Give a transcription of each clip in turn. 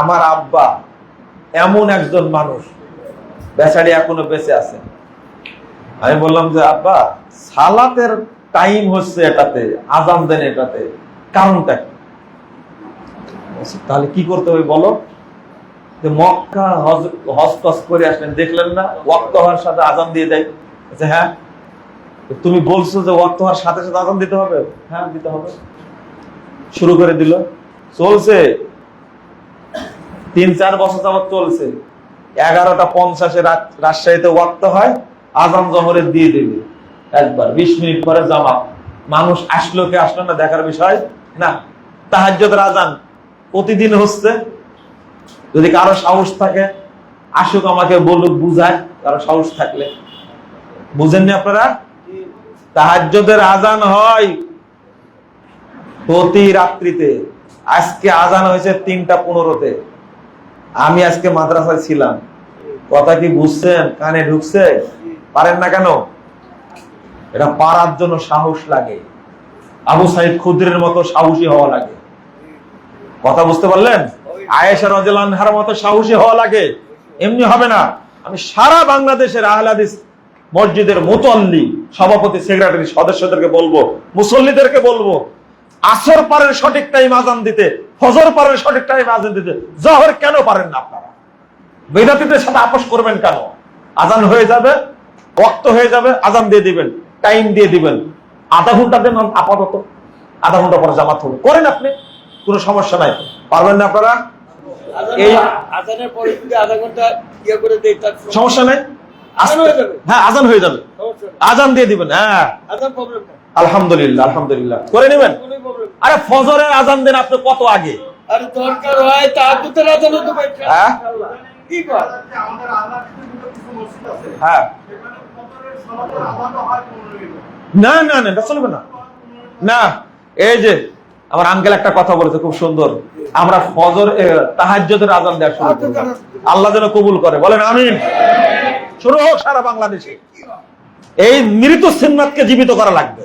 আমার আব্বা এমন একজন মানুষ। বেচারি এখনও বেঁচে আছে। আমি বললাম যে আব্বা সালাতের টাইম হচ্ছে এটাতে আজান দেন এটাতে। কারণটা কি? তাহলে কি করতে হবে বলো? যে মক্কা হজ হজ করে আসলেন। দেখলেন না ওয়াক্ত হওয়ার সাথে আজান দিয়ে দেয়। বলছে, হ্যাঁ তুমি বলছো যে ওয়াক্ত হওয়ার সাথে সাথে আজান দিতে হবে? হ্যাঁ দিতে হবে। শুরু করে দিল। চলছে তিন, চার বছর যাবত চলছে। এগারোটা পঞ্চাশে রাজশাহীতে ওয়াক্ত হয়, আজান জহরে দিয়ে দেবে। একবার, বিশ মিনিট পরে জামা মানুষ আসলো কে আসলো না দেখার বিষয়? না। তাহাজ্জুদের আজান প্রতিদিন হচ্ছে, যদি কারও সাহস থাকে, আসুক আমাকে বলুক, বুঝায়, কারও সাহস থাকলে। বুঝেননি আপনারা? তাহাজ্জুদের আজান হয় প্রতি রাত্রিতে। আজকে আজান হয়েছে তিনটা পনেরোতে। আমি আজকে মাদ্রাসায় ছিলাম। কথা কি বুঝছেন? কানে ঢুকছে? পারেন না কেন? এটা পারার জন্য সাহস লাগে। আবু সাইদ খুদ্রের মতো সাহসী হওয়া লাগে। কথা বুঝতে পারলেন? আয়েশা মতো সাহসী হওয়া লাগে। এমনি হবে না। আমি সারা বাংলাদেশের আহলাদিস মসজিদের মুতল্লি, সভাপতি, সেক্রেটারি সদস্যদেরকে বলব, মুসল্লিদেরকে বলব, আসর পারের সঠিক টাইম আজান দিতে ফজর পারের সঠিক টাইম আজান দিতে। জহর কেন পারেন না আপনারা? বেদাতিদের সাথে আপোষ করবেন কেন? আজান হয়ে যাবে রক্ত হয়ে যাবে আজান দিয়ে দিবেন টাইম দিয়ে দিবেন। আধা ঘণ্টা দেন আপাতত। আধা ঘণ্টা পরে জামাত হবে। করেন আপনি কোনো সমস্যা নাই। পারবেন না আপনারা? এই আজানের পরে যদি আধা ঘণ্টা ইয়ে করে দেই তার সমস্যা নাই? হয়ে যাবে। হ্যাঁ আজান হয়ে যাবে। আজান দিয়ে দিবেন হ্যাঁ। আজান প্রবলেম না আলহামদুলিল্লাহ আলহামদুলিল্লাহ। করে নেবেন? আরে ফজরের আজান দেন আপনি কত আগে? আর দরকার হয় আজান পারে হ্যাঁ? কি কর আমাদের আলাদা কিছু মসজিদ আছে হ্যাঁ। না না না চলবে না। না এই যে আমার আঙ্কেল একটা কথা বলেছে খুব সুন্দর। আমরা ফজর তাহাজ্জুদের আজান দেওয়া শুরু করব। আল্লাহ যেন কবুল করে। বলেন আমিন। শুরু হোক সারা বাংলাদেশে। এই মৃত সিন্নাতকে জীবিত করা লাগবে।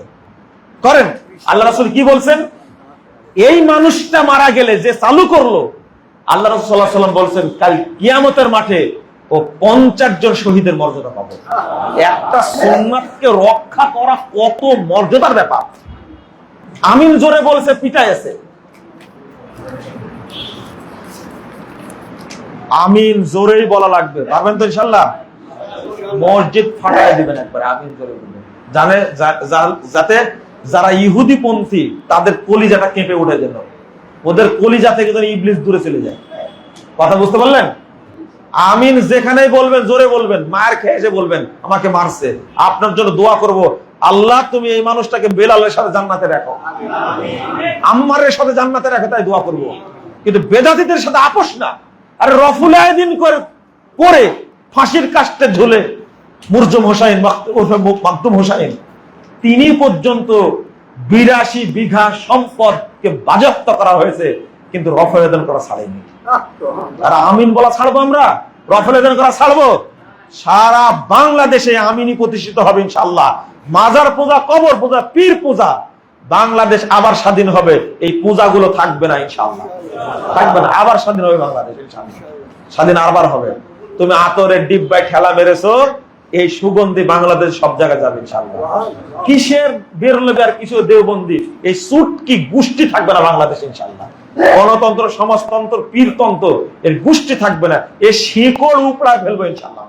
করেন। আল্লাহ রাসূল কি বলছেন? এই মানুষটা মারা গেলে যে চালু করল, আল্লাহ রাসূল সাল্লাম বলছেন, কাল কিয়ামতের মাঠে ও পঞ্চাশ জন শহীদের মর্যাদা পাবে। একটা সুন্নাতকে রক্ষা করা কত মর্যাদার ব্যাপার? আমিন জোরে বলছে পিটাই আছে আমিন জোরেই বলা লাগবে। পারবেন তো ইনশাল্লাহ মসজিদ ফাটাই দিবেন একবার, আমিন জোরে জানে যাতে যারা ইহুদি পন্থী, তাদের কলিজাটা কেঁপে উঠে যেন। ওদের কলিজা থেকে যেন ইবলিস দূরে চলে যায়। কথা বুঝতে পারলেন? আমিন যেখানেই বলবেন, জোরে বলবেন, মায়ের খেয়ে বলবেন, আমাকে মারছে। আপনার জন্য দোয়া করব। আল্লাহ, তুমি এই মানুষটাকে বেলালের সাথে জান্নাতে রাখো। আম্মারের সাথে জান্নাতে রাখো, তাই দোয়া করব। কিন্তু বেদাতিদের সাথে আপোষ না। আরে রফুল আয়দিন করে করে ফাঁসির কাস্টে ঝুলে মুরজম হোসাইন মাকতু- মাকতুম হোসাইন তিনি পর্যন্ত বিরাশি বিঘা সম্পদকে বাজেয়াপ্ত করা হয়েছে কিন্তু রফল আবেদন করা ছাড়েনি। আর আমিন বলা ছাড়বো আমরা? রফল আবেদন করা ছাড়বো? সারা বাংলাদেশে আমিনই প্রতিষ্ঠিত হবে ইনশাল্লাহ মাজার পূজা কবর পূজা পীর পূজা বাংলাদেশ আবার স্বাধীন হবে। এই পূজাগুলো থাকবে না ইনশাল্লাহ থাকবে না আবার স্বাধীন হবে বাংলাদেশ ইনশাল্লাহ স্বাধীন আবার হবে। তুমি আতরের ডিব্বায় খেলা মেরেছো এই সুগন্ধি বাংলাদেশ সব জায়গায় যাবে ইনশাল্লাহ কিসের বেরোলে আর কিছু দেওবন্দি? এই সুট কি গোষ্ঠী থাকবে না বাংলাদেশ ইনশাল্লাহ গণতন্ত্র, সমাজতন্ত্র, পীরতন্ত্র, এর গোষ্ঠী থাকবে না। এ শিকড় উপড়ায় ফেলব ইনশাল্লাহ।